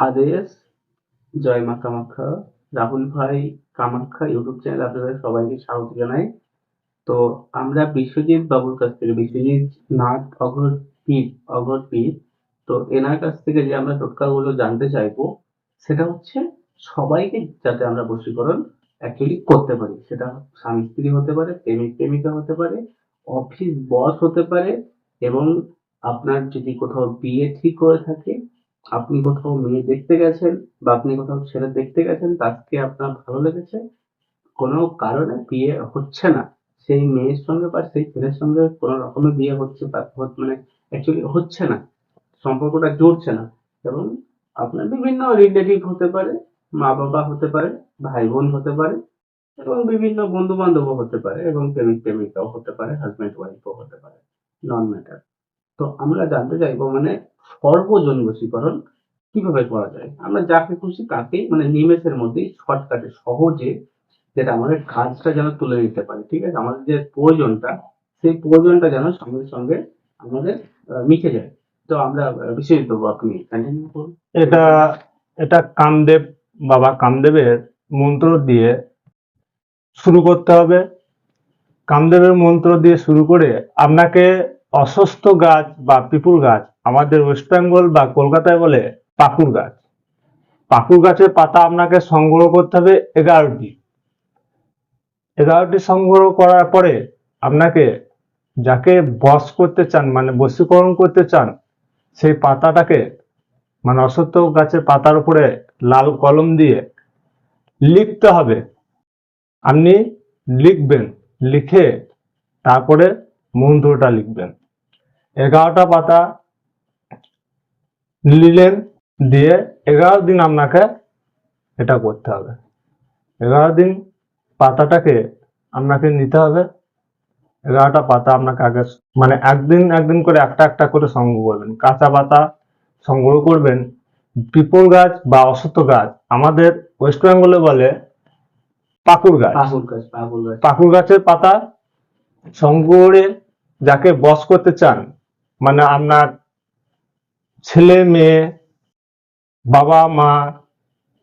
আদেশ, জয় মা কামাখ্যা। রাহুল ভাই কামাখ্যা ইউটিউব চ্যানেল আপনাদের সবাইকে স্বাগত জানাই। তো আমরা বিশ্বজিৎ বাবুর কাছ থেকে, বিশ্বজিৎ নাথ অঘর পীর অঘর পীর, তো এনার কাছ থেকে যে আমরা টোটকাগুলো জানতে চাইব, সেটা হচ্ছে সবাইকে যাতে আমরা বশীকরণ অ্যাকচুয়ালি করতে পারি। সেটা স্বামী স্ত্রী হতে পারে, প্রেমিক প্রেমিকা হতে পারে অফিস বস হতে পারে, এবং আপনার যদি কোথাও বিয়ে ঠিক করে থাকে আপনি কোথাও মেয়ে দেখতে গেছেন বা আপনি কোথাও ছেলে দেখতে গেছেন তাকে আপনার ভালো লেগেছে? কোনো কারণে বিয়ে হচ্ছে না। সেই মেয়ের সঙ্গে বা সেই ছেলের সঙ্গে কোনো রকমের বিয়ে হচ্ছে বা মানে অ্যাকচুয়ালি হচ্ছে না। সম্পর্কটা জুড়ছে না। এবং আপনার বিভিন্ন রিলেটিভ হতে পারে মা বাবা হতে পারে ভাই বোন হতে পারে এবং বিভিন্ন বন্ধু বান্ধবও হতে পারে এবং প্রেমিক প্রেমিকাও হতে পারে হাজব্যান্ড ওয়াইফও হতে পারে। নন ম্যাটার তো আমরা জানতে চাইব মানে সর্বজন বশীকরণ কীভাবে করা যায়? আমরা যাকে খুশি তাকেই মানে নিমেষের মধ্যেই শর্টকাটে, সহজে যেটা আমাদের কাজটা যেন তুলে নিতে পারি, ঠিক আছে? আমাদের যে প্রয়োজনটা, সেই প্রয়োজনটা যেন সঙ্গে সঙ্গে আমাদের মিশে যায়। তো আমরা বিশেষ দেবো আপনি। এটা এটা কামদেব, বাবা কামদেবের মন্ত্র দিয়ে শুরু করতে হবে। কামদেবের মন্ত্র দিয়ে শুরু করে আপনাকে অসুস্থ গাছ বা পিপুল গাছ, আমাদের ওয়েস্ট বেঙ্গল বা কলকাতায় বলে পাকুর গাছ। পাকুর গাছের পাতা আপনাকে সংগ্রহ করতে হবে এগারোটি। এগারোটি সংগ্রহ করার পরে আপনাকে যাকে বস করতে চান মানে বশীকরণ করতে চান, সেই পাতাটাকে মানে অসত্য গাছের পাতার উপরে লাল কলম দিয়ে লিখতে হবে। আপনি লিখবেন, লিখে তারপরে মন্ত্রটা লিখবেন। এগারোটা পাতা নিলেন দিয়ে এগারো দিন আপনাকে এটা করতে হবে। এগারো দিন পাতাটাকে আপনাকে নিতে হবে। এগারোটা পাতা আপনাকে আগে মানে একদিন একদিন করে একটা একটা করে সংগ্রহ করবেন। কাঁচা পাতা সংগ্রহ করবেন। পিপল গাছ বা অসত্য গাছ আমাদের ওয়েস্ট বেঙ্গলে বলে পাকুর গাছ। পাকুর গাছের পাতা সংগ্রহ করে যাকে বস করতে চান মানে আপনার ছেলে, মেয়ে, বাবা, মা,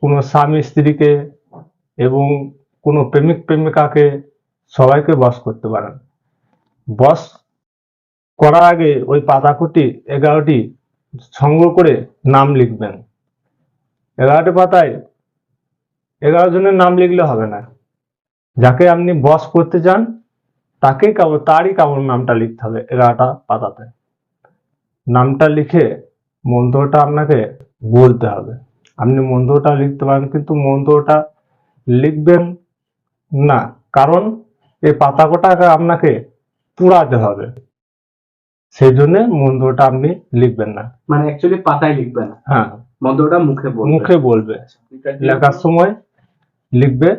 কোনো স্বামী, স্ত্রীকে এবং কোনো প্রেমিক, প্রেমিকাকে সবাইকে বস করতে পারেন। বস করার আগে ওই পাতাকুটি এগারোটি সংগ্রহ করে নাম লিখবেন। এগারোটি পাতায় এগারো জনের নাম লিখলে হবে না। যাকে আপনি বস করতে চান, তাকেই কেবল তারই কেবল নামটা লিখতে হবে এগারোটা পাতাতে। নামটা লিখে মন্ত্রটা আপনাকে বলতে হবে। আপনি মন্ত্রটা লিখতে পারেন কিন্তু মন্ত্রটা লিখবেন না কারণ এই পাতা কটাকে আপনাকে পুরাতে হবে। সেই জন্য মন্ত্রটা আপনি লিখবেন না। মানে অ্যাকচুয়ালি পাতায় লিখবেন হ্যাঁ। মন্ত্রটা মুখে বলবে মুখে বলবে। লেখার সময় লিখবে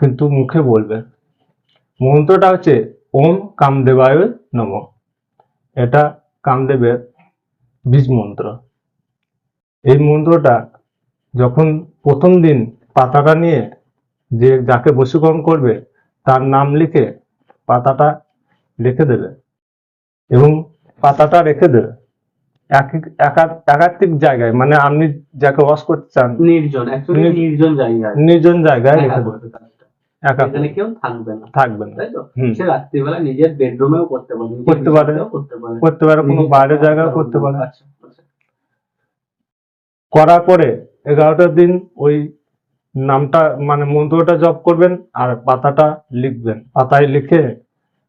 কিন্তু মুখে বলবে। মন্ত্রটা হচ্ছে ওম কামদেবায় নম। এটা কামদেবের বীজ মন্ত্র। এই মন্ত্রটা যখন প্রথম দিন পাতাটা নিয়ে যে যাকে বশীকরণ করবে তার নাম লিখে পাতাটা রেখে দেবে এবং পাতাটা রেখে দেবে। এক একা- একাধিক জায়গায় মানে আপনি যাকে ওয়াশ করতে চান নির্জন নির্জন জায়গায়। নির্জন জায়গায় রেখে দেবে। করবে কাজটা। একা এখানে কেউ থাকবে না। থাকবে না। তাই তো? সে রাত্রিবেলা নিজের বেডরুমেও করতে পারে করতে পারে। করতে পারে। করতে পারে কোনো নিজের জায়গায় জায়গায় করতে পারে। আচ্ছা, আচ্ছা। করার পরে এগারোটা দিন ওই নামটা মানে মন্ত্রটা জপ করবেন আর পাতাটা লিখবেন। পাতায় লিখে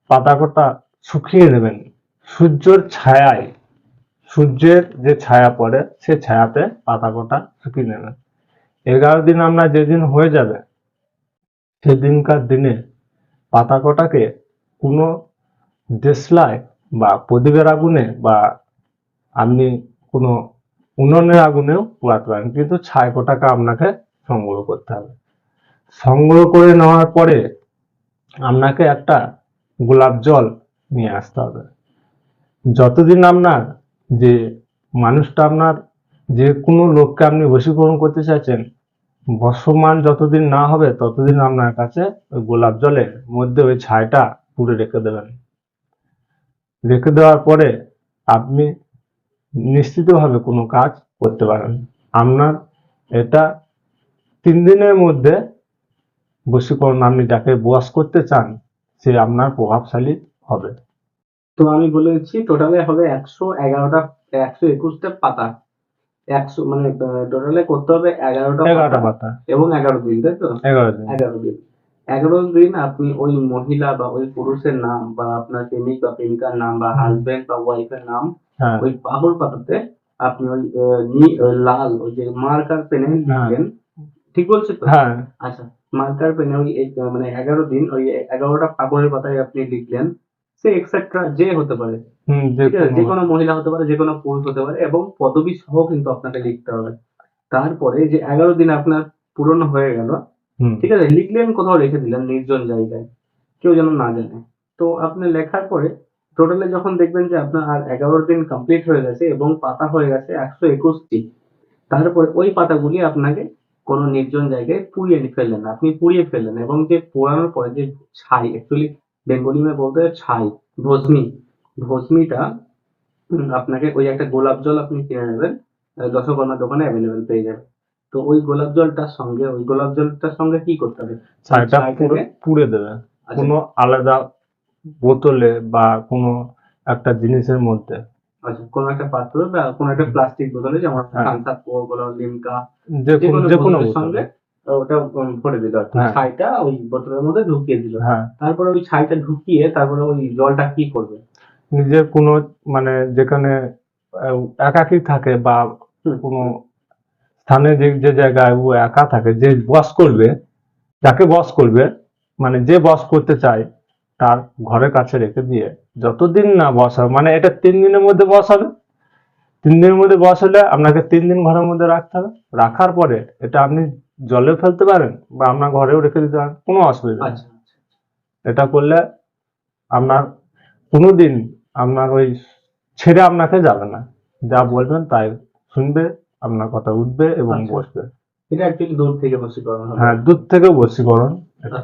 পাতাটা শুকিয়ে দেবেন সূর্যের ছায়ায় সূর্যের যে ছায়া পড়ে সে ছায়াতে পাতাকোটা শুকিয়ে নেবেন। এগারো দিন আপনার যেদিন হয়ে যাবে সেদিনকার দিনে পাতাকোটাকে কোনো দেশলায় বা প্রদীপের আগুনে বা আপনি কোনো উনুনের আগুনেও পোড়াতে পারেন, কিন্তু ছাইকোটাকে আপনাকে সংগ্রহ করতে হবে। সংগ্রহ করে নেওয়ার পরে আপনাকে একটা গোলাপ জল নিয়ে আসতে হবে। যতদিন আপনার যে মানুষটা আপনার যে কোনো লোককে আপনি বশীকরণ করতে চাইছেন বর্ষমান যতদিন না হবে, ততদিন আপনার কাছে ওই গোলাপ জলের মধ্যে ওই ছাইটা পুড়ে রেখে দেবেন। রেখে দেওয়ার পরে আপনি নিশ্চিতভাবে কোনো কাজ করতে পারেন। আপনার এটা তিন দিনের মধ্যে বশীকরণ, আপনি যাকে বস করতে চান, সে আপনার প্রভাবশালী হবে। তো আমি বলে দিচ্ছি টোটালে হবে একশো এগারোটা, একশো একুশটা পাতা। একশো মানে টোটালে করতে হবে এগারোটা এগারোটা পাতা। এবং এগারো দিন তাই তো? এগারো দিন। এগারো দিন। এগারো দিন আপনি ওই মহিলা বা ওই পুরুষের নাম বা আপনার প্রেমিক বা প্রেমিকার নাম বা হাজবেন্ড বা ওয়াইফের নাম হ্যাঁ। ওই পাহুর পাতাতে আপনি ওই লাল ওই যে মার্কার পেনে লিখবেন। ঠিক বলছি তো? হ্যাঁ। আচ্ছা মার্কার পেনে ওই মানে এগারো দিন ওই এগারোটা পাগলের পাতায় আপনি লিখলেন। সে এক্সেট্রা যে হতে পারে। যে কোনো মহিলা হতে পারে যে কোনো পুরুষ হতে পারে এবং পদবী সহ কিন্তু আপনাকে লিখতে হবে। তারপরে যে এগারো দিন আপনার পূরণ হয়ে গেল ঠিক আছে? লিখলেন কোথাও রেখে দিলেন নির্জন জায়গায়। কেউ যেন না জানে। তো আপনি লেখার পরে টোটালে যখন দেখবেন যে আপনার আর এগারো দিন কমপ্লিট হয়ে গেছে এবং পাতা হয়ে গেছে একশো একুশটি তারপরে ওই পাতাগুলি আপনাকে কোনো নির্জন জায়গায় পুড়িয়ে ফেললেন আপনি পুড়িয়ে ফেললেন এবং যে পোড়ানোর পরে যে ছাই অ্যাকচুয়ালি বেঙ্গলি মে বলতে ছাই ভস্মি ভস্মিটা আপনাকে ওই একটা গোলাপ জল আপনি কিনে নেবেন দশকর্মার দোকানে অ্যাভেলেবেল পেয়ে যাবেন। তো ওই গোলাপ জলটার সঙ্গে ওই গোলাপ জলটার সঙ্গে কি করতে হবে? ছাইটা পুড়ে দেবে। আচ্ছা, কোনো আলাদা বোতলে বা কোনো একটা জিনিসের মধ্যে। আচ্ছা কোনো একটা পাত্র বা কোনো একটা প্লাস্টিক বোতলে যেমন হ্যাঁ। থামস আপ লিমকা যে কোনো বোতলের সঙ্গে ওটা ভরে দিল। হ্যাঁ। ছাইটা ওই বোতলের মধ্যে ঢুকিয়ে দিল। হ্যাঁ। তারপরে ওই ছাইটা ঢুকিয়ে তারপরে ওই জলটা কি করবে? নিজের কোনো মানে যেখানে একাকী থাকে বা কোনো স্থানে যে যে জায়গায় ও একা থাকে যে বস করবে যাকে বস করবে মানে যে বস করতে চায় তার ঘরের কাছে রেখে দিয়ে যতদিন না বস হবে মানে এটা তিন দিনের মধ্যে বস হবে। তিন দিনের মধ্যে বস হলে আপনাকে তিন দিন ঘরের মধ্যে রাখতে হবে। রাখার পরে এটা আপনি জলে ফেলতে পারেন বা আপনার ঘরেও রেখে দিতে পারেন কোনো অসুবিধা নেই। আচ্ছা এটা করলে আপনার কোনোদিন আপনার ওই ছেড়ে আপনাকে যাবে না। যা বলবেন তাই শুনবে আপনার কথা উঠবে এবং আচ্ছা। বসবে। এটা অ্যাকচুয়ালি দূর থেকে বসীকরণ হ্যাঁ দূর থেকে বসীকরণ আচ্ছা।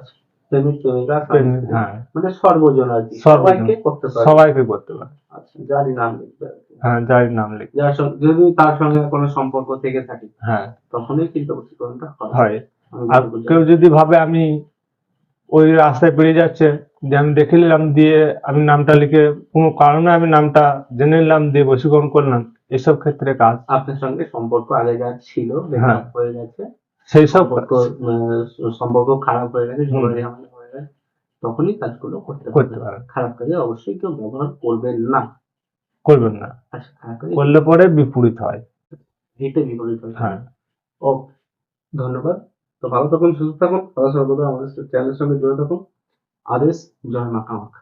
প্রেমিক প্রেমিকা স্বামী প্রেম- স্ত্রী। হ্যাঁ। মানে সর্বজন আর কি। সবাইকে করতে পারে। সবাইকে করতে পারে। আচ্ছা যারই নাম লিখবে। হ্যাঁ যার নাম লিখে। যার সঙ্গে যদি তার সঙ্গে কোনো সম্পর্ক থেকে থাকে হ্যাঁ। তখনই কিন্তু বশীকরণটা হয়। আর কেউ যদি ভাবে আমি ওই রাস্তায় পেরিয়ে যাচ্ছে যে আমি দেখে নিলাম দিয়ে আমি নামটা লিখে কোনো কারণে আমি নামটা জেনে নিলাম দিয়ে বশীকরণ করলাম এসব ক্ষেত্রে কাজ। আপনার সঙ্গে সম্পর্ক আগে যা ছিল হ্যাঁ। হয়ে গেছে। সেই সব সম্পর্ক খারাপ হয়ে গেছে ঝগড়া হয়ে গেছে তখনই কাজগুলো করতে করতে পারে খারাপ কাজে অবশ্যই কেউ ব্যবহার করবেন না। করবেন না। আচ্ছা করলে পরে বিপরীত হয়। বিপরীত হয়। হ্যাঁ। ও ধন্যবাদ। তো ভালো থাকুন সুস্থ থাকুন। সদা সর্বদা আমাদের চ্যানেলের সঙ্গে জুড়ে থাকুন। আদেশ জয় মা কামাখ্যা